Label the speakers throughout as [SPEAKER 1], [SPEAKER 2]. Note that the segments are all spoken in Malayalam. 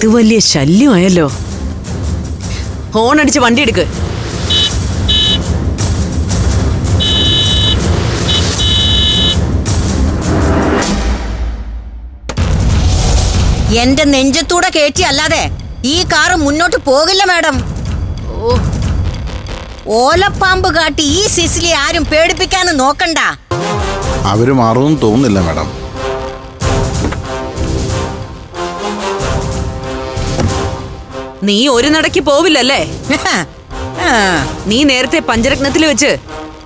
[SPEAKER 1] ഇത് വലിയ ശല്യമായല്ലോ. ഹോൺ അടിച്ച് വണ്ടി എടുക്ക്.
[SPEAKER 2] എന്റെ നെഞ്ചത്തൂടെ കയറ്റി അല്ലാതെ ഈ കാറ് മുന്നോട്ട് പോകില്ല മാഡം. ഓലപ്പാമ്പ് കാട്ടി ഈ സിസിലി ആരും പേടിപ്പിക്കാനും നോക്കണ്ട.
[SPEAKER 3] അവർ മാറുമെന്ന് തോന്നുന്നില്ല മാഡം.
[SPEAKER 1] നീ ഒരു നടക്ക് പോവില്ലല്ലേ? നീ നേരത്തെ പഞ്ചരത്നത്തിൽ വെച്ച്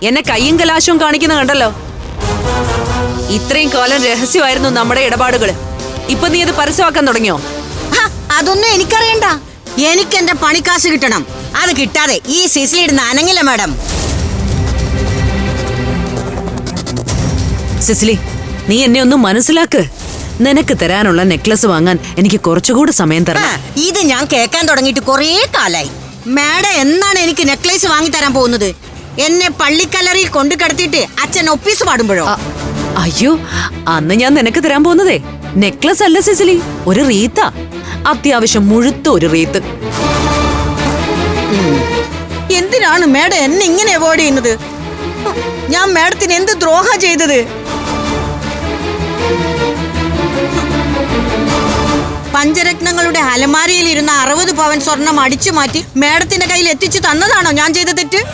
[SPEAKER 1] എന്നെ കയ്യും കലാശവും കാണിക്കുന്ന കണ്ടല്ലോ? ഇത്രയും കാലം രഹസ്യമായിരുന്നു നമ്മുടെ ഇടപാടുകൾ. ഇപ്പൊ നീ അത് പരസ്യമാക്കാൻ തുടങ്ങിയോ?
[SPEAKER 2] അതൊന്നും എനിക്കറിയണ്ട. എനിക്ക് എന്റെ പണിക്കാശ് കിട്ടണം. അത് കിട്ടാതെ ഈ സിസിലിടുന്ന അനങ്ങില്ല മാഡം.
[SPEAKER 1] സിസിലി നീ എന്നെ ഒന്ന് മനസ്സിലാക്ക്. നിനക്ക് തരാനുള്ള നെക്ലസ് വാങ്ങാൻ എനിക്ക് കുറച്ചുകൂടി സമയം തരണം.
[SPEAKER 2] ഇത് ഞാൻ കേൾക്കാൻ തുടങ്ങിയിട്ട് കുറേ കാലായി. മാഡം എന്നാണ് എനിക്ക് നെക്ലേസ് വാങ്ങി തരാൻ പോകുന്നത്? എന്നെ പള്ളിക്കല്ലറിയിൽ കൊണ്ടു കിടത്തിയിട്ട് അച്ഛൻ ഒപ്പീസ് പാടുമ്പോഴോ?
[SPEAKER 1] അയ്യോ അന്ന് ഞാൻ നിനക്ക് തരാൻ പോകുന്നതേ. നെക്ലസ് അല്ല സിസിലി. ഒരു റീത്താ. അത്യാവശ്യം മുഴുത്ത ഒരു റീത്ത്.
[SPEAKER 2] എന്തിനാണ് മാഡം എന്നെ ഇങ്ങനെ അവോയ്ഡ് ചെയ്യുന്നത്? ഞാൻ മാഡത്തിന് എന്ത് ദ്രോഹ ചെയ്തത്? പഞ്ചരത്നങ്ങളുടെ അലമാരയിൽ ഇരുന്ന അറുപത് പവൻ സ്വർണം അടിച്ചു മാറ്റി മേഡത്തിന്റെ കയ്യിൽ എത്തിച്ചു തന്നതാണോ ഞാൻ ചെയ്ത തെറ്റ്?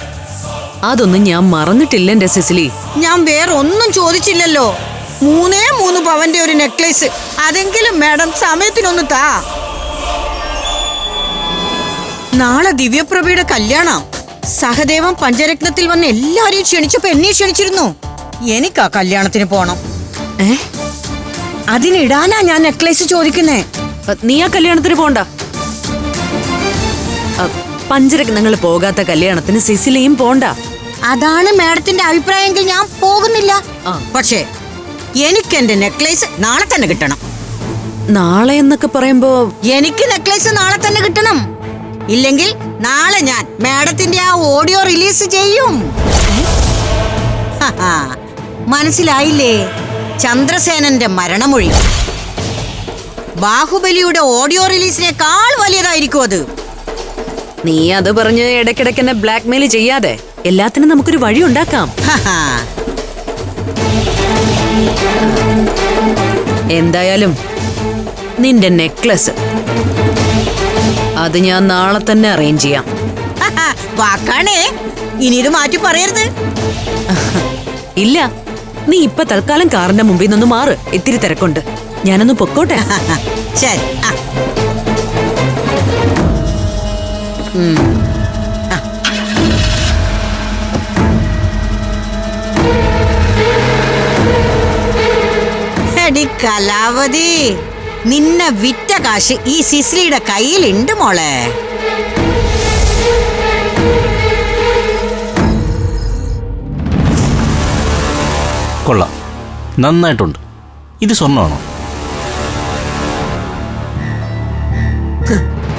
[SPEAKER 1] അതൊന്നും ഞാൻ മറന്നിട്ടില്ല എന്റെ സിസിലി.
[SPEAKER 2] ഞാൻ വേറെ ഒന്നും ചോദിച്ചില്ലല്ലോ. മൂന്നേ മൂന്ന് പവന്റെ ഒരു നെക്ലേസ്. അതെങ്കിലും മേഡം സമയത്തിനൊന്ന് താ. നാളെ ദിവ്യപ്രഭയുടെ കല്യാണം. സഹദേവൻ പഞ്ചരത്നത്തിൽ വന്ന് എല്ലാരെയും ക്ഷണിച്ചപ്പോ എന്നെ ക്ഷണിച്ചിരുന്നു. എനിക്കാ കല്യാണത്തിന് പോണം.
[SPEAKER 1] ഏ?
[SPEAKER 2] അതിനിടാനാ ഞാൻ നെക്ലേസ് ചോദിക്കുന്നേ.
[SPEAKER 1] നീ ആ കല്യാണത്തിന് പോണ്ട. പഞ്ചരക്ക് നിങ്ങൾ പോകാത്ത കല്യാണത്തിന് സിസിലയും പോണ്ട.
[SPEAKER 2] അതാണ് മാഡത്തിന്റെ അഭിപ്രായമെങ്കിൽ ഞാൻ പോകുന്നില്ല. പക്ഷേ എനിക്ക് എന്റെ നെക്ലേസ് നാളെ തന്നെ കിട്ടണം.
[SPEAKER 1] നാളെ എന്നൊക്കെ പറയുമ്പോ
[SPEAKER 2] എനിക്ക് നെക്ലേസ് നാളെ തന്നെ കിട്ടണം. ഇല്ലെങ്കിൽ നാളെ ഞാൻ മാഡത്തിന്റെ ആ ഓഡിയോ റിലീസ് ചെയ്യും. മനസ്സിലായില്ലേ? ചന്ദ്രസേനന്റെ മരണമൊഴി. ബാഹുബലിയുടെ ഓഡിയോ റിലീസിനേക്കാൾ വലിയതായിരിക്കും അത്.
[SPEAKER 1] നീ അത് പറഞ്ഞ് ഇടയ്ക്കിടയ്ക്ക് എന്നെ ബ്ലാക്ക്മെയിൽ ചെയ്യാതെ എല്ലാത്തിനും നമുക്കൊരു വഴി ഉണ്ടാക്കാം. എന്തായാലും നിന്റെ നെക്ലസ് അത് ഞാൻ നാളെ തന്നെ അറേഞ്ച് ചെയ്യാം.
[SPEAKER 2] വാക്കാണേ. ഇനി ഇത് മാറ്റി പറയരുത്.
[SPEAKER 1] ഇല്ല നീ ഇപ്പൊ തൽക്കാലം കാറിന്റെ മുമ്പിൽ നിന്ന് മാറ്. ഇത്തിരി തിരക്കുണ്ട്. ഞാനൊന്ന് പൊക്കോട്ടെ?
[SPEAKER 2] ശരി. ആ. എടി കലാവതി നിന്നെ വിറ്റ കാശ് ഈ സിസ്ലിയുടെ കയ്യിലുണ്ട് മോളെ.
[SPEAKER 4] കൊള്ളാം. നന്നായിട്ടുണ്ട്. ഇത് സ്വർണമാണോ?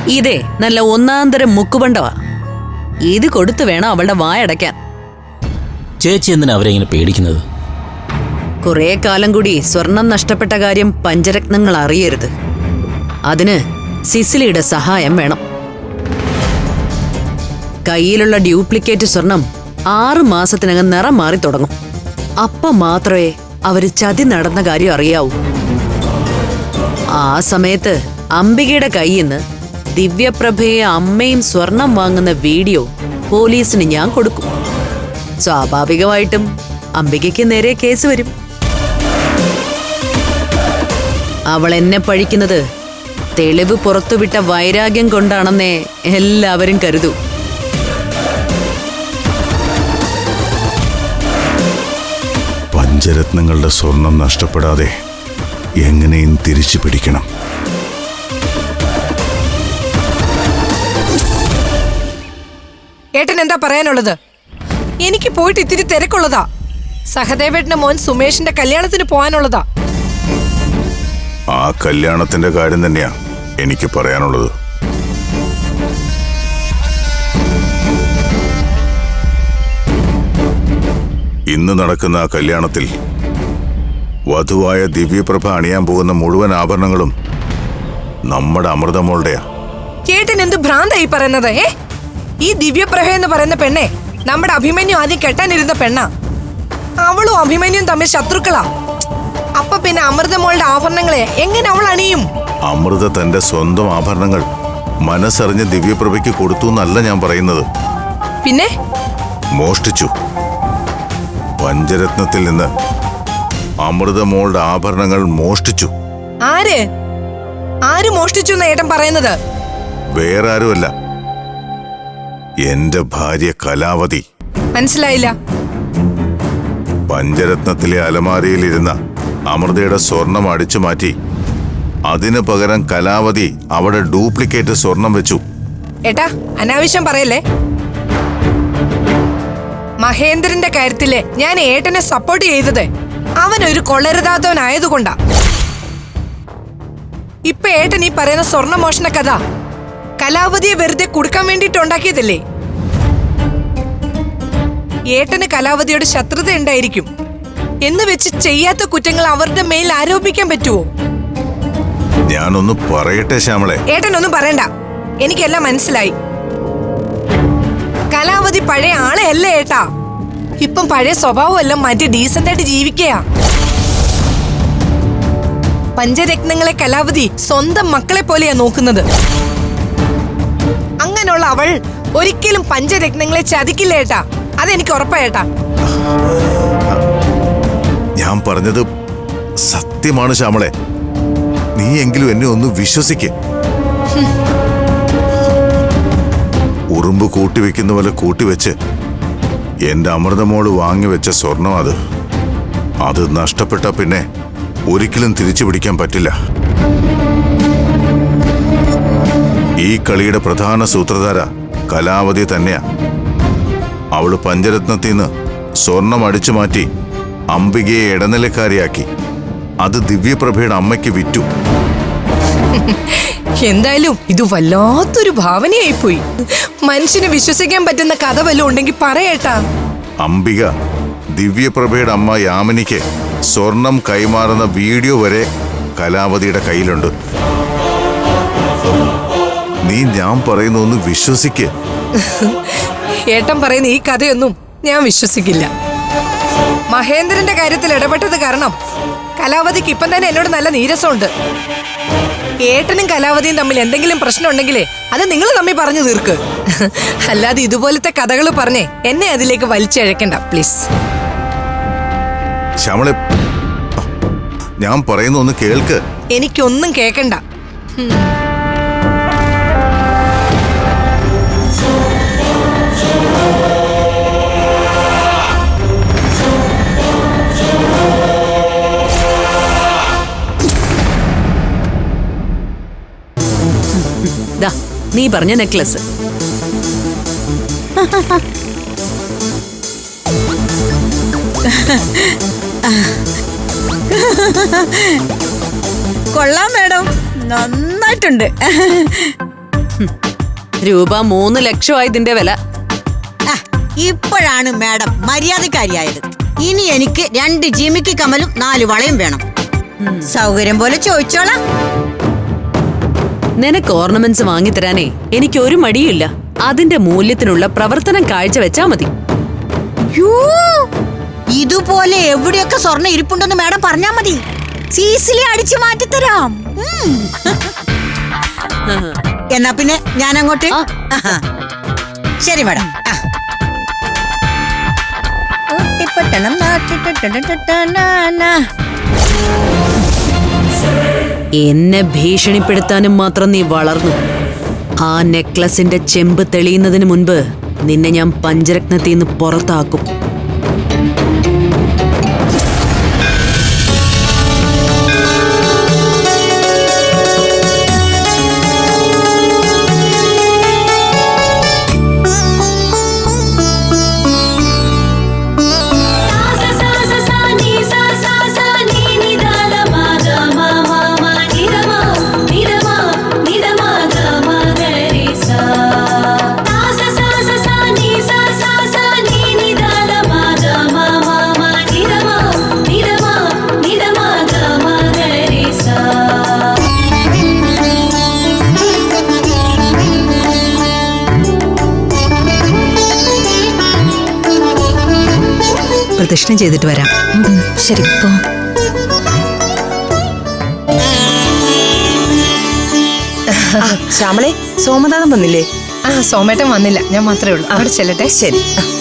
[SPEAKER 1] ഇതേ നല്ല ഒന്നാന്തരം മുക്കുപണ്ടവാ ഇത് കൊടുത്തു വേണം അവളുടെ വായടയ്ക്കാൻ.
[SPEAKER 4] ചേച്ചി എന്തിനാ അവരെ ഇങ്ങനെ പേടിക്കുന്നത്?
[SPEAKER 1] കുറെ കാലം കൂടി സ്വർണം നഷ്ടപ്പെട്ട കാര്യം പഞ്ചരത്നങ്ങൾ അറിയരുത്. അതിന് സിസിലിയുടെ സഹായം വേണം. കയ്യിലുള്ള ഡ്യൂപ്ലിക്കേറ്റ് സ്വർണം ആറ് മാസത്തിനകം നിറം മാറി തുടങ്ങും. അപ്പം മാത്രമേ അവർ ചതി നടന്ന കാര്യം അറിയാവൂ. ആ സമയത്ത് അംബികയുടെ കയ്യിൽ നിന്ന് ദിവ്യപ്രഭയെ അമ്മയും സ്വർണം വാങ്ങുന്ന വീഡിയോ പോലീസിന് ഞാൻ കൊടുക്കും. സ്വാഭാവികമായിട്ടും അംബികയ്ക്ക് നേരെ കേസ് വരും. അവൾ എന്നെ പഴിക്കുന്നത് തെളിവ് പുറത്തുവിട്ട വൈരാഗ്യം കൊണ്ടാണെന്നേ എല്ലാവരും കരുതൂ.
[SPEAKER 3] പഞ്ചരത്നങ്ങളുടെ സ്വർണം നഷ്ടപ്പെടാതെ എങ്ങനെയും തിരിച്ചു പിടിക്കണം.
[SPEAKER 5] ഏട്ടൻ എന്താ പറയാനുള്ളത്? എനിക്ക് പോയിട്ട് ഇത്തിരി തിരക്കുള്ളതാ. സഹദേവേട്ടന്റെ മോൻ സുമേഷിന്റെ കല്യാണത്തിന് പോകാനുള്ളതാ.
[SPEAKER 3] ആ കല്യാണത്തിന്റെ കാര്യം തന്നെയാ എനിക്ക് പറയാനുള്ളത്. ഇന്ന് നടക്കുന്ന ആ കല്യാണത്തിൽ വധുവായ ദിവ്യപ്രഭ അണിയാൻ പോകുന്ന മുഴുവൻ ആഭരണങ്ങളും നമ്മുടെ അമൃതമോളുടെയാ.
[SPEAKER 5] ചേട്ടൻ എന്ത് ഭ്രാന്തായി പറയുന്നത് ഏ? ഈ ദിവ്യപ്രഹ എന്ന് പറയുന്ന പെണ്ണെ നമ്മുടെ അഭിമന്യു ആദ്യം കെട്ടാനിരുന്ന പെണ്ണാ. അവളും അഭിമന്യും തമ്മിൽ ശത്രുക്കളാ. അപ്പൊ പിന്നെ അമൃതമോളുടെ ആഭരണങ്ങളെ എങ്ങനെ അവൾ അണിയും?
[SPEAKER 3] അമൃത തന്റെ സ്വന്തം ആഭരണങ്ങൾ മനസ്സറിഞ്ഞ് ദിവ്യപ്രഭയ്ക്ക് കൊടുത്തു എന്നല്ല ഞാൻ പറയുന്നത്.
[SPEAKER 5] പിന്നെ?
[SPEAKER 3] മോഷ്ടിച്ചു. പഞ്ചരത്നത്തിൽ നിന്ന് അമൃതമോളുടെ ആഭരണങ്ങൾ മോഷ്ടിച്ചു.
[SPEAKER 5] ആര്? ആര് മോഷ്ടിച്ചു എന്ന് ഏട്ടൻ പറയുന്നത്?
[SPEAKER 3] വേറെ ആരുമല്ല എന്റെ ഭാര്യ കലാവതി.
[SPEAKER 5] മനസ്സിലായില്ല.
[SPEAKER 3] പഞ്ചരത്നത്തിലെ അലമാരയിലിരുന്ന അമൃതയുടെ സ്വർണം അടിച്ചു മാറ്റി. അതിനു പകരം കലാവതി അവിടെ ഡ്യൂപ്ലിക്കേറ്റ് സ്വർണം വെച്ചു.
[SPEAKER 5] ഏട്ടാ അനാവശ്യം പറയല്ലേ? മഹേന്ദ്രന്റെ കാര്യത്തിൽ ഞാൻ ഏട്ടനെ സപ്പോർട്ട് ചെയ്തത്. അവൻ ഒരു കൊള്ളരുതാത്തവനായതുകൊണ്ടാ. ഇപ്പൊ ഏട്ടൻ ഈ പറയുന്ന സ്വർണമോഷണ കഥ കലാവതിയെ വെറുതെ കൊടുക്കാൻ വേണ്ടിട്ട് ഉണ്ടാക്കിയതല്ലേ? ഏട്ടന് കലാവതിയോട് ശത്രുത ഉണ്ടായിരിക്കും. എന്ന് വെച്ച് ചെയ്യാത്ത കുറ്റങ്ങൾ അവരുടെ മേൽ ആരോപിക്കാൻ പറ്റുമോ
[SPEAKER 3] ഞാനൊന്ന് പറയട്ടെ ശ്യാമളെ.
[SPEAKER 5] ഏട്ടനൊന്നും പറയണ്ട. എനിക്കെല്ലാം മനസ്സിലായി. കലാവതി പഴയ ആളെ അല്ല ഏട്ടാ? ഇപ്പം പഴയ സ്വഭാവം എല്ലാം മാറ്റി ഡീസന്റ് ആയിട്ട് ജീവിക്കയാ. പഞ്ചരത്നങ്ങളെ കലാവതി സ്വന്തം മക്കളെ പോലെയാ നോക്കുന്നത്. അങ്ങനെയുള്ള അവൾ ഒരിക്കലും പഞ്ചരത്നങ്ങളെ ചതിക്കില്ല ഏട്ടാ. അതെനിക്ക് ഉറപ്പായേട്ടാ
[SPEAKER 3] ഞാൻ പറഞ്ഞത് സത്യമാണ് ശ്യാമളെ. നീ എങ്കിലും എന്നെ ഒന്ന് വിശ്വസിക്ക്. ഉറുമ്പ് കൂട്ടിവെക്കുന്ന പോലെ കൂട്ടിവെച്ച് എന്റെ അമൃതമോൾ വാങ്ങിവെച്ച സ്വർണം അത്. അത് നഷ്ടപ്പെട്ട പിന്നെ ഒരിക്കലും തിരിച്ചു പിടിക്കാൻ പറ്റില്ല. ഈ കളിയുടെ പ്രധാന സൂത്രധാര കലാവതി തന്നെയാ. അവൾ പഞ്ചരത്നത്തിൽ നിന്ന് സ്വർണം അടിച്ചു മാറ്റി അംബികയെ ഇടനിലക്കാരിയാക്കി. അത് ദിവ്യപ്രഭയുടെ അമ്മയ്ക്ക് വിറ്റു.
[SPEAKER 5] എന്തായാലും ഇത് വല്ലാത്തൊരു ഭാവനയായി പോയി മനുഷ്യന് വിശ്വസിക്കാൻ പറ്റുന്ന കഥ വല്ലതും ഉണ്ടെങ്കിൽ പറയട്ടാ
[SPEAKER 3] അംബിക ദിവ്യപ്രഭയുടെ അമ്മ യാമിനിക്ക് സ്വർണം കൈമാറുന്ന വീഡിയോ വരെ കലാവതിയുടെ കയ്യിലുണ്ട്. നീ ഞാൻ പറയുന്ന ഒന്ന് വിശ്വസിക്ക്.
[SPEAKER 5] ഏട്ടൻ പറയുന്ന ഈ കഥയൊന്നും ഞാൻ വിശ്വസിക്കില്ല. മഹേന്ദ്രന്റെ കാര്യത്തിൽ ഇടപെട്ടത് കാരണം കലാവതിക്ക് ഇപ്പം തന്നെ എന്നോട് നല്ല നീരസമുണ്ട്. ഏട്ടനും കലാവതിയും തമ്മിൽ എന്തെങ്കിലും പ്രശ്നം ഉണ്ടെങ്കിലേ അത് നിങ്ങൾ തമ്മിൽ പറഞ്ഞു തീർക്ക്. അല്ലാതെ ഇതുപോലത്തെ കഥകൾ പറഞ്ഞേ എന്നെ അതിലേക്ക് വലിച്ചഴക്കണ്ട പ്ലീസ്.
[SPEAKER 3] ശ്യാമളെ ഞാൻ പറയുന്ന ഒന്ന് കേൾക്ക്.
[SPEAKER 5] എനിക്കൊന്നും കേക്കണ്ട.
[SPEAKER 1] നീ പറഞ്ഞ നെക്ലസ്.
[SPEAKER 2] കൊള്ളാം മാഡം. നന്നായിട്ടുണ്ട്.
[SPEAKER 1] രൂപ മൂന്ന് ലക്ഷമായി ഇതിന്റെ വില.
[SPEAKER 2] ഇപ്പോഴാണ് മാഡം മര്യാദക്കാരിയായത്. ഇനി എനിക്ക് രണ്ട് ജിമിക്ക് കമലും നാല് വളയും വേണം. സൗകര്യം പോലെ ചോദിച്ചോളാം.
[SPEAKER 1] നിനക്ക് ഓർണമെന്റ്സ് വാങ്ങിത്തരാനേ എനിക്ക് ഒരു മടിയില്ല അതിന്റെ മൂല്യത്തിനുള്ള പ്രവർത്തനം കാഴ്ചവെച്ചാ മതി.
[SPEAKER 2] ഇതുപോലെ എവിടെയൊക്കെ സ്വർണ ഇരിപ്പുണ്ടെന്ന് മാഡം പറഞ്ഞാ മതി. സീസിലി അടിച്ചു മാറ്റിത്തരാം തരാം. എന്നാ പിന്നെ ഞാൻ അങ്ങോട്ട്. ശരി മാഡം. ഊട്ടിപ്പട്ടണം നാട്ടിട്ടട്ടട്ടട്ടനാന.
[SPEAKER 1] എന്നെ ഭീഷണിപ്പെടുത്താനും മാത്രം നീ വളർന്നു. ആ നെക്ലസിന്റെ ചെമ്പ് തെളിയുന്നതിന് മുൻപ് നിന്നെ ഞാൻ പഞ്ചരത്നത്തിൽ നിന്ന് പുറത്താക്കും.
[SPEAKER 6] പ്രദക്ഷിണം ചെയ്തിട്ട് വരാം.
[SPEAKER 7] ശരി പോ.
[SPEAKER 8] ശ്യാമളെ സോമനാഥൻ വന്നില്ലേ?
[SPEAKER 5] ആ സോമേട്ടൻ വന്നില്ല. ഞാൻ മാത്രമേ ഉള്ളൂ. അവിടെ ചെല്ലട്ടെ.
[SPEAKER 8] ശരി. ആ.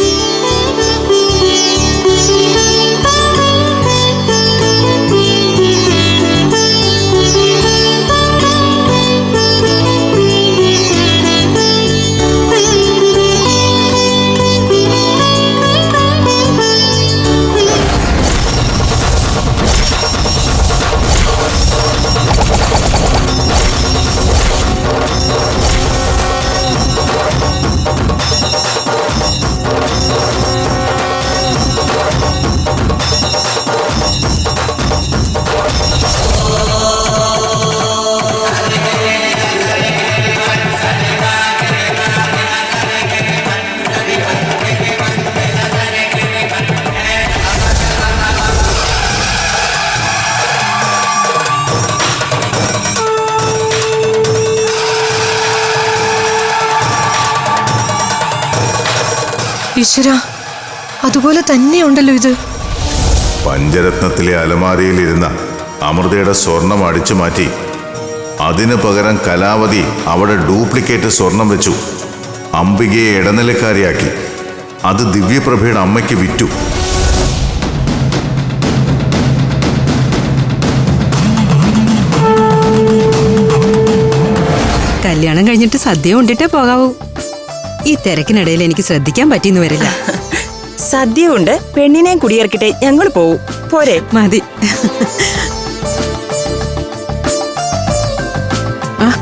[SPEAKER 5] ഈശ്വര അതുപോലെ തന്നെയുണ്ടല്ലോ ഇത്.
[SPEAKER 3] പഞ്ചരത്നത്തിലെ അലമാരയിലിരുന്ന അമൃതയുടെ സ്വർണം അടിച്ചു മാറ്റി അതിനു പകരം കലാവതി അവിടെ ഡ്യൂപ്ലിക്കേറ്റ് സ്വർണം വെച്ചു അംബികയെ ഇടനിലക്കാരിയാക്കി. അത് ദിവ്യപ്രഭയുടെ അമ്മയ്ക്ക് വിറ്റു.
[SPEAKER 6] കല്യാണം കഴിഞ്ഞിട്ട് സദ്യ കൊണ്ടിട്ടേ പോകാവൂ. ഈ തിരക്കിനിടയിൽ എനിക്ക് ശ്രദ്ധിക്കാൻ പറ്റിയെന്ന് വരില്ല.
[SPEAKER 8] സദ്യ കൊണ്ട് പെണ്ണിനെയും കുടിയിറക്കിട്ടെ ഞങ്ങൾ പോവും. പോരെ?
[SPEAKER 6] മതി.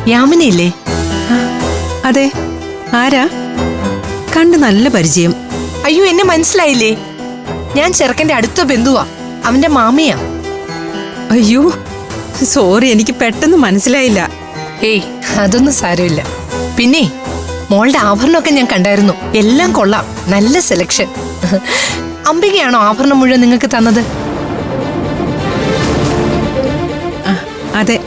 [SPEAKER 5] യാമിനയില്ലേ?
[SPEAKER 6] അതെ. ആരാ? കണ്ട് നല്ല പരിചയം.
[SPEAKER 5] അയ്യോ എന്നെ മനസ്സിലായില്ലേ? ഞാൻ ചെറുക്കന്റെ അടുത്ത ബന്ധുവാ. അവന്റെ മാമയാ.
[SPEAKER 6] അയ്യോ സോറി എനിക്ക് പെട്ടെന്ന് മനസ്സിലായില്ല.
[SPEAKER 5] ഏയ് അതൊന്നും സാരമില്ല. പിന്നെ? മോളുടെ ആഭരണമൊക്കെ ഞാൻ കണ്ടായിരുന്നു. എല്ലാം കൊള്ളാം. നല്ല സെലക്ഷൻ അംബികയാണോ ആഭരണം മുഴുവൻ നിങ്ങൾക്ക് തന്നത്?
[SPEAKER 6] അതെ.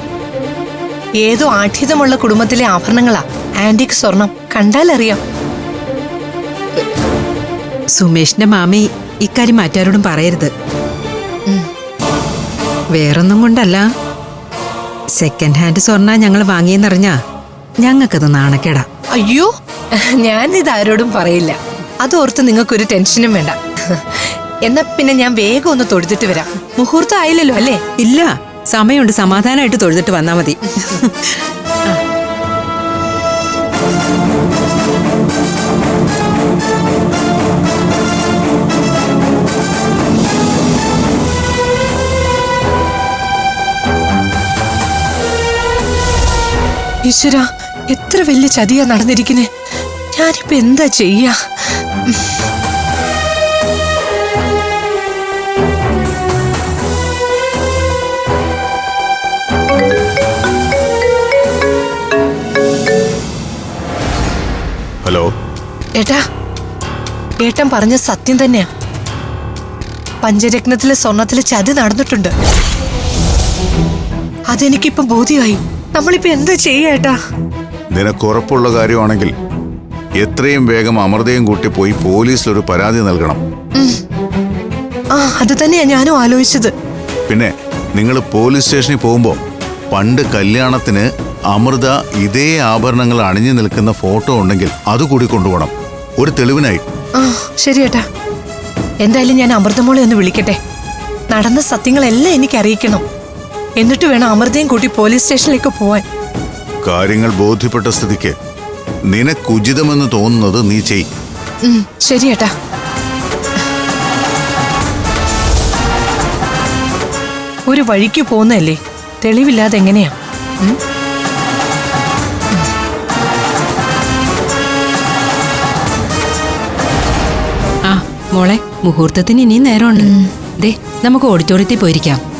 [SPEAKER 5] ഏതോ ആഠ്യതമുള്ള കുടുംബത്തിലെ ആഭരണങ്ങളാ. ആന്റിക് സ്വർണം. കണ്ടാലറിയാം.
[SPEAKER 6] സുമേഷിന്റെ മാമി ഇക്കാര്യം മാറ്റാരോടും പറയരുത്. വേറൊന്നും കൊണ്ടല്ല. സെക്കൻഡ് ഹാൻഡ് സ്വർണ ഞങ്ങൾ വാങ്ങിയെന്നറിഞ്ഞാ ഞങ്ങൾക്കത് നാണക്കേടാ.
[SPEAKER 5] അയ്യോ. ഞാൻ ഇത് ആരോടും പറയില്ല. അതോർത്ത് നിങ്ങൾക്കൊരു ടെൻഷനും വേണ്ട. എന്നാ പിന്നെ ഞാൻ വേഗം ഒന്ന് തൊഴുതിട്ട് വരാം. മുഹൂർത്തം ആയില്ലല്ലോ അല്ലേ?
[SPEAKER 6] ഇല്ല. സമയമുണ്ട്. സമാധാനമായിട്ട് തൊഴുതിട്ട് വന്നാ മതി.
[SPEAKER 5] ഈശ്വര എത്ര വലിയ ചതിയാ നടന്നിരിക്കുന്നേ? ഞാനിപ്പോ എന്താ ചെയ്യാ?
[SPEAKER 3] ഹലോ?
[SPEAKER 5] ഏട്ടാ ഏട്ടൻ പറഞ്ഞ സത്യം തന്നെയാ. പഞ്ചരത്നത്തിലെ സ്വർണത്തിലെ ചതി നടന്നിട്ടുണ്ട്. അതെനിക്കിപ്പം ബോധ്യമായി. നമ്മളിപ്പോ എന്താ ചെയ്യാ ഏട്ടാ
[SPEAKER 3] നിനക്ക് ഉറപ്പുള്ള കാര്യമാണെങ്കിൽ എത്രയും വേഗം അമൃതയും കൂട്ടി പോയി പോലീസിൽ ഒരു പരാതി നൽകണം.
[SPEAKER 5] ആ അത് തന്നെയാ ഞാനും ആലോചിച്ചത്.
[SPEAKER 3] പിന്നെ നിങ്ങൾ പോലീസ് സ്റ്റേഷനിൽ പോകുമ്പോൾ പണ്ട് കല്യാണത്തിന് അമൃത ഇതേ ആഭരണങ്ങൾ അണിഞ്ഞു നിൽക്കുന്ന ഫോട്ടോ ഉണ്ടെങ്കിൽ അത് കൂടി കൊണ്ടുപോകണം. ഒരു തെളിവിനായി.
[SPEAKER 5] ആ ശരി ഏട്ടാ. എന്തായാലും ഞാൻ അമൃതമോളെ ഒന്ന് വിളിക്കട്ടെ. നടന്ന സത്യങ്ങളെല്ലാം എനിക്ക് അറിയിക്കണം എന്നിട്ട് വേണം അമൃതയും കൂട്ടി പോലീസ് സ്റ്റേഷനിലേക്ക് പോവാൻ.
[SPEAKER 3] കാര്യങ്ങൾ ബോധ്യപ്പെട്ട സ്ഥിതിക്ക് നിനക്കുചിതമെന്ന് തോന്നുന്നത് നീ ചെയ്.
[SPEAKER 5] ശരിയേട്ടാ ശരി ഏട്ടാ. ഒരു വഴിക്ക് പോകുന്നതല്ലേ? തെളിവില്ലാതെ എങ്ങനെയാ?
[SPEAKER 6] ആ മോളെ മുഹൂർത്തത്തിന് ഇനിയും നേരമുണ്ട്. ദേ നമുക്ക് ഓഡിറ്റോറിയത്തിൽ പോയിരിക്കാം.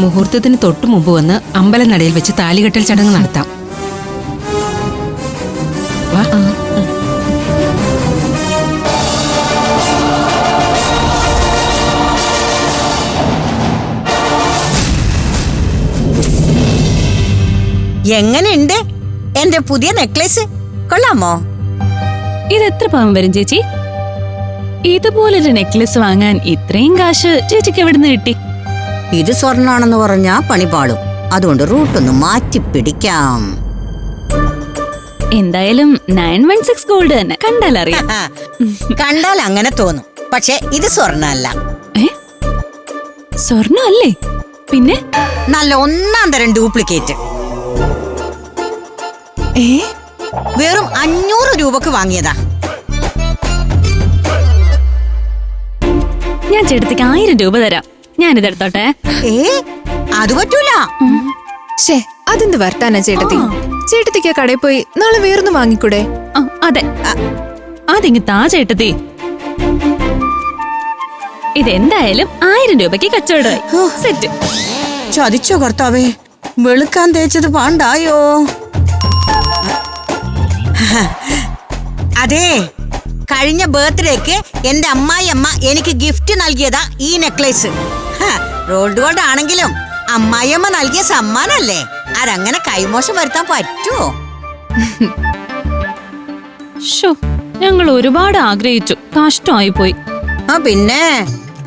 [SPEAKER 6] മുഹൂർത്തത്തിന് തൊട്ടു മുമ്പ് വന്ന് അമ്പലനടയിൽ വെച്ച് താലികെട്ടൽ ചടങ്ങ് നടത്താം. വാ.
[SPEAKER 2] എങ്ങനെയുണ്ട്? എന്റെ പുതിയ നെക്ലേസ് കൊള്ളാമോ?
[SPEAKER 7] ഇത് എത്ര പാവം വരും ചേച്ചി? ഇതുപോലൊരു നെക്ലേസ് വാങ്ങാൻ ഇത്രയും കാശ് ചേച്ചിക്ക് എവിടുന്ന് കിട്ടി?
[SPEAKER 2] ഇത് സ്വർണാണെന്ന് പറഞ്ഞാ പണിപാളും അതുകൊണ്ട് റൂട്ടൊന്ന് മാറ്റി പിടിക്കാം.
[SPEAKER 7] എന്തായാലും നയൻ വൺ സിക്സ് ഗോൾഡ് തന്നെ
[SPEAKER 2] ആ, കണ്ടാൽ അങ്ങനെ തോന്നും. പക്ഷെ ഇത്
[SPEAKER 7] സ്വർണല്ല സ്വർണല്ലേ പിന്നെ?
[SPEAKER 2] നല്ല ഒന്നാം തരം ഡ്യൂപ്ലിക്കേറ്റ്.
[SPEAKER 5] ഏ?
[SPEAKER 2] വെറും അഞ്ഞൂറ് രൂപക്ക് വാങ്ങിയതാ.
[SPEAKER 7] ഞാൻ ചേട്ടത്തിക്ക് ആയിരം രൂപ തരാം. ഞാനിതെടുത്തോട്ടെ.
[SPEAKER 2] ഏ അത് പറ്റൂല.
[SPEAKER 5] ഷേ അതെന്ത് വർത്താനാ ചേട്ടത്തി? ചേട്ടത്തിക്ക് ആ കടയിൽ പോയി നാളെ വേറൊന്നും വാങ്ങിക്കൂടെ?
[SPEAKER 7] ആ, അതെ. അതിങ്ങ് താ ചേട്ടത്തി. ഇതെന്തായാലും ആയിരം രൂപയ്ക്ക് കച്ചവടമായി. സെറ്റ്.
[SPEAKER 2] ചതിച്ചോ കർത്താവേ. വെളുക്കാൻ തേച്ചത് പാണ്ടായോ? അതെ കഴിഞ്ഞ ബർത്ത്ഡേക്ക് എന്റെ അമ്മായി അമ്മ എനിക്ക് ഗിഫ്റ്റ് നൽകിയതാ ഈ നെക്ലേസ്. റോൾഡ് ഗോൾഡ് ആണെങ്കിലും അമ്മായിയമ്മ നൽകിയ സമ്മാനല്ലേ? അതങ്ങനെ കൈമോശം വരുത്താൻ പറ്റുമോ
[SPEAKER 7] ഞങ്ങൾ ഒരുപാട് ആഗ്രഹിച്ചു. കഷ്ടമായി പോയി
[SPEAKER 2] ആ പിന്നെ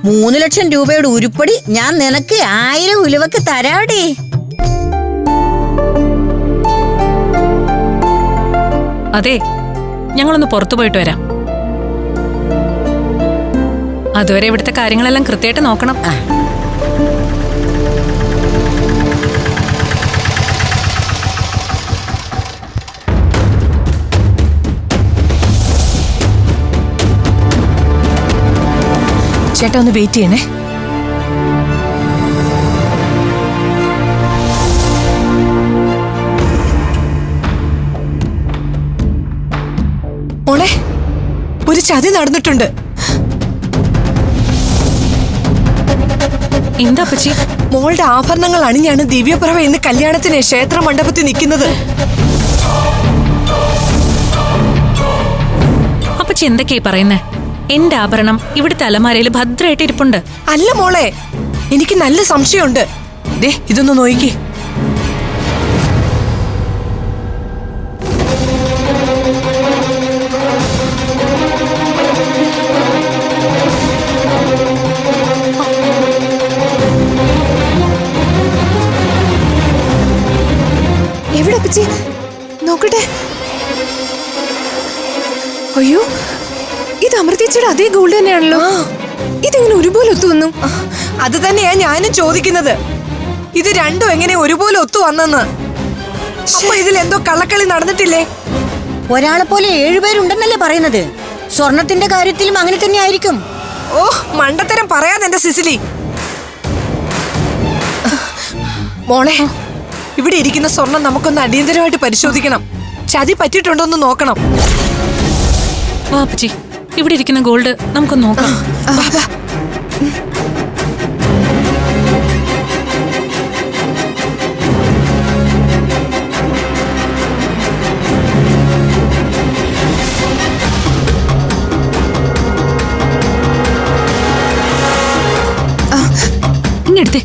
[SPEAKER 2] മൂന്ന് ലക്ഷം രൂപയുടെ ഉരുപ്പടി ഞാൻ നിനക്ക് ആയിരം ഉലുവക്ക് തരാടി.
[SPEAKER 6] അതെ ഞങ്ങളൊന്ന് പുറത്തു പോയിട്ട് വരാം. അതുവരെ ഇവിടുത്തെ കാര്യങ്ങളെല്ലാം കൃത്യമായിട്ട് നോക്കണം.
[SPEAKER 5] ചേട്ടാ ഒന്ന് വെയിറ്റ് ചെയ്യണേ. മോളെ ഒരു ചതി നടന്നിട്ടുണ്ട്.
[SPEAKER 6] എന്താ പച്ചി
[SPEAKER 5] മോളുടെ ആഭരണങ്ങൾ അണിഞ്ഞാണ് ദിവ്യപ്രഭ ഇന്ന് കല്യാണത്തിന് ക്ഷേത്ര മണ്ഡപത്തിൽ നിൽക്കുന്നത്.
[SPEAKER 6] അപ്പച്ചി എന്തൊക്കെയായി പറയുന്നേ? എന്റെ ആഭരണം ഇവിടുത്തെ അലമാരയിൽ ഭദ്രമായിട്ട് ഇരിപ്പുണ്ട്.
[SPEAKER 5] അല്ല മോളെ എനിക്ക് നല്ല സംശയമുണ്ട്. ദേ ഇതൊന്ന് നോക്കി എവിടെ അപ്പച്ചി? അമൃതേച്ചിയുടെ അതേ ഗോൾഡ് തന്നെയാണല്ലോ. ഇതെങ്ങനെ ഒരുപോലെ ഒത്തു വന്നു? അത് തന്നെയാ ഞാനും ചോദിക്കുന്നത്. ഇത് രണ്ടും എങ്ങനെ ഒരുപോലെ ഒത്തു വന്നെന്ന്. അപ്പൊ ഇതിൽ എന്തോ കള്ളക്കളി നടന്നിട്ടില്ലേ?
[SPEAKER 2] ഒരാളെ പോലെ ഏഴുപേരുണ്ടെന്നല്ലേ പറയുന്നത്. സ്വർണത്തിന്റെ കാര്യത്തിലും അങ്ങനെ തന്നെ ആയിരിക്കും.
[SPEAKER 5] ഓ മണ്ടത്തരം പറയാതെ എന്റെ സിസിലി. മോളെ ഇവിടെ ഇരിക്കുന്ന സ്വർണം നമുക്കൊന്ന് അടിയന്തരമായിട്ട് പരിശോധിക്കണം. ചതി പറ്റിയിട്ടുണ്ടോന്ന് നോക്കണം.
[SPEAKER 6] ഇവിടെ ഇരിക്കുന്ന ഗോൾഡ് നമുക്ക് നോക്കാം. ഇങ്ങെടുത്തേ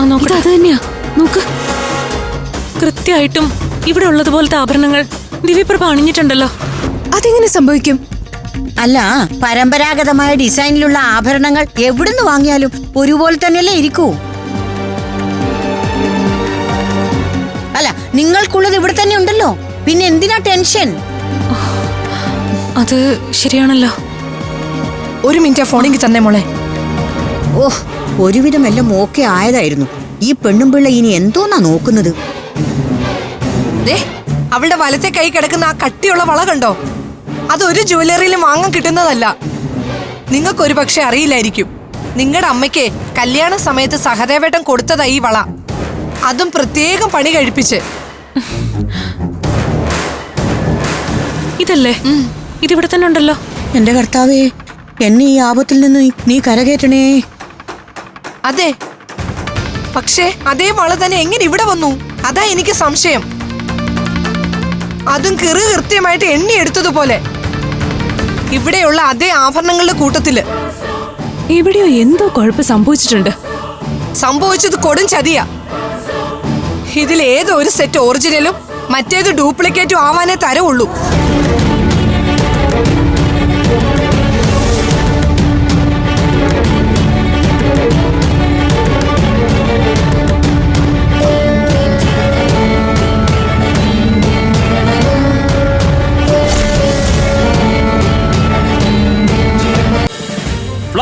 [SPEAKER 6] ആ നോക്കട്ടെ അത് തന്നെയാ. നോക്ക്. കൃത്യമായിട്ടും ഇവിടെ ഉള്ളതുപോലത്തെ ആഭരണങ്ങൾ ദിവ്യപ്രഭ അണിഞ്ഞിട്ടുണ്ടല്ലോ.
[SPEAKER 5] അതെങ്ങനെ സംഭവിക്കും?
[SPEAKER 2] അല്ല പരമ്പരാഗതമായ ഡിസൈനിലുള്ള ആഭരണങ്ങൾ എവിടുന്ന് വാങ്ങിയാലും ഒരുപോലെ തന്നെയല്ലേ ഇരിക്കൂ. അല്ല നിങ്ങൾക്കുള്ളത് ഇവിടെ തന്നെ ഉണ്ടല്ലോ. പിന്നെ എന്തിനാ ടെൻഷൻ?
[SPEAKER 6] അത് ശരിയാണല്ലോ.
[SPEAKER 5] ഒരു മിനിറ്റ് ഫോണിങ് തന്നെ മോളെ.
[SPEAKER 2] ഓഹ് ഒരുവിധം എല്ലാം ഓക്കെ ആയതായിരുന്നു. ഈ പെണ്ണും പിള്ള ഇനി എന്തോന്നാ നോക്കുന്നത്?
[SPEAKER 5] ദേ അവളുടെ വലത്തെ കൈ കിടക്കുന്ന ആ കട്ടിയുള്ള വള കണ്ടോ? അതൊരു ജുവലറിയിലും വാങ്ങാൻ കിട്ടുന്നതല്ല. നിങ്ങൾക്കൊരു പക്ഷെ അറിയില്ലായിരിക്കും. നിങ്ങളുടെ അമ്മയ്ക്ക് കല്യാണ സമയത്ത് സഹദേവേട്ടൻ കൊടുത്തതായി ഈ വള. അതും പ്രത്യേകം പണി കഴിപ്പിച്ച്.
[SPEAKER 6] ഇതല്ലേ? ഇതിവിടെ തന്നെ ഉണ്ടല്ലോ.
[SPEAKER 2] എന്റെ കർത്താവേ എന്നെ ഈ ആപത്തിൽ നിന്ന് നീ- കരകേറ്റണേ കരകയറ്റണേ.
[SPEAKER 5] അതെ. പക്ഷേ അതേ വള തന്നെ എങ്ങനെ ഇവിടെ വന്നു? അതാ എനിക്ക് സംശയം. അതും കിറു കൃത്യമായിട്ട് എണ്ണി എടുത്തതുപോലെ. ഇവിടെയുള്ള അതേ ആഭരണങ്ങളുടെ കൂട്ടത്തിൽ.
[SPEAKER 6] എവിടെയോ എന്തോ കുഴപ്പം സംഭവിച്ചിട്ടുണ്ട്.
[SPEAKER 5] സംഭവിച്ചത് കൊടും ചതിയാ. ഇതിൽ ഏതോ ഒരു സെറ്റ് ഒറിജിനലും മറ്റേത് ഡ്യൂപ്ലിക്കേറ്റും ആവാനേ തരവുള്ളൂ.